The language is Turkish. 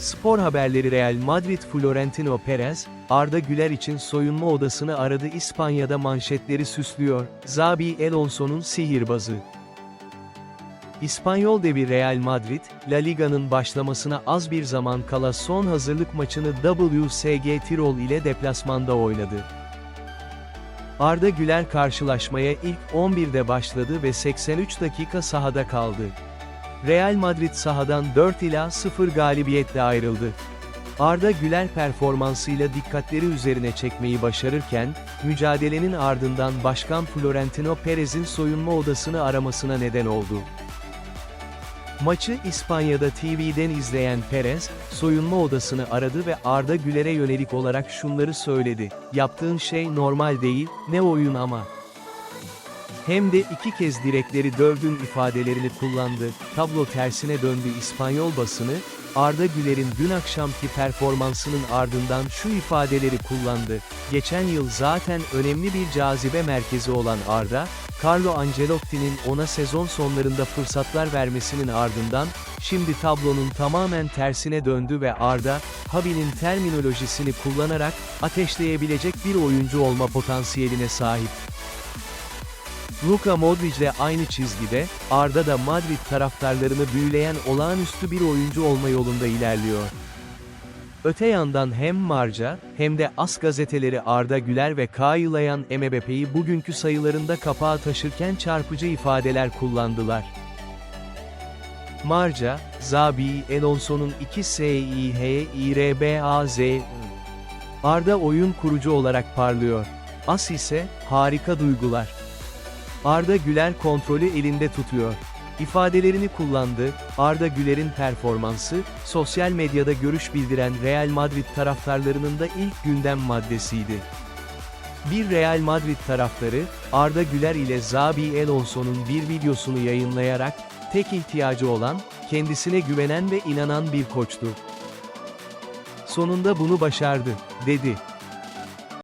Spor haberleri Real Madrid Florentino Perez, Arda Güler için soyunma odasını aradı İspanya'da manşetleri süslüyor, Zabi Alonso'nun sihirbazı. İspanyol devi Real Madrid, La Liga'nın başlamasına az bir zaman kala son hazırlık maçını WSG Tirol ile deplasmanda oynadı. Arda Güler karşılaşmaya ilk 11'de başladı ve 83 dakika sahada kaldı. Real Madrid sahadan 4 ila 0 galibiyetle ayrıldı. Arda Güler performansıyla dikkatleri üzerine çekmeyi başarırken, mücadelenin ardından Başkan Florentino Perez'in soyunma odasını aramasına neden oldu. Maçı İspanya'da TV'den izleyen Perez, soyunma odasını aradı ve Arda Güler'e yönelik olarak şunları söyledi. Yaptığın şey normal değil, ne oyun ama. Hem de iki kez direkleri dövdün ifadelerini kullandı. Tablo tersine döndü İspanyol basını, Arda Güler'in dün akşamki performansının ardından şu ifadeleri kullandı. Geçen yıl zaten önemli bir cazibe merkezi olan Arda, Carlo Ancelotti'nin ona sezon sonlarında fırsatlar vermesinin ardından, şimdi tablonun tamamen tersine döndü ve Arda, Habi'nin terminolojisini kullanarak, ateşleyebilecek bir oyuncu olma potansiyeline sahip. Luka Modric'le aynı çizgide, Arda da Madrid taraftarlarını büyüleyen olağanüstü bir oyuncu olma yolunda ilerliyor. Öte yandan hem Marca, hem de As gazeteleri Arda Güler ve Kayılayan MBP'yi bugünkü sayılarında kapağa taşırken çarpıcı ifadeler kullandılar. Marca, Zabi Alonso'nun 2 SİH Arda oyun kurucu olarak parlıyor. As ise, harika duygular. Arda Güler kontrolü elinde tutuyor. İfadelerini kullandı, Arda Güler'in performansı, sosyal medyada görüş bildiren Real Madrid taraftarlarının da ilk gündem maddesiydi. Bir Real Madrid taraftarı, Arda Güler ile Zabi Alonso'nun bir videosunu yayınlayarak, tek ihtiyacı olan, kendisine güvenen ve inanan bir koçtu. Sonunda bunu başardı, dedi.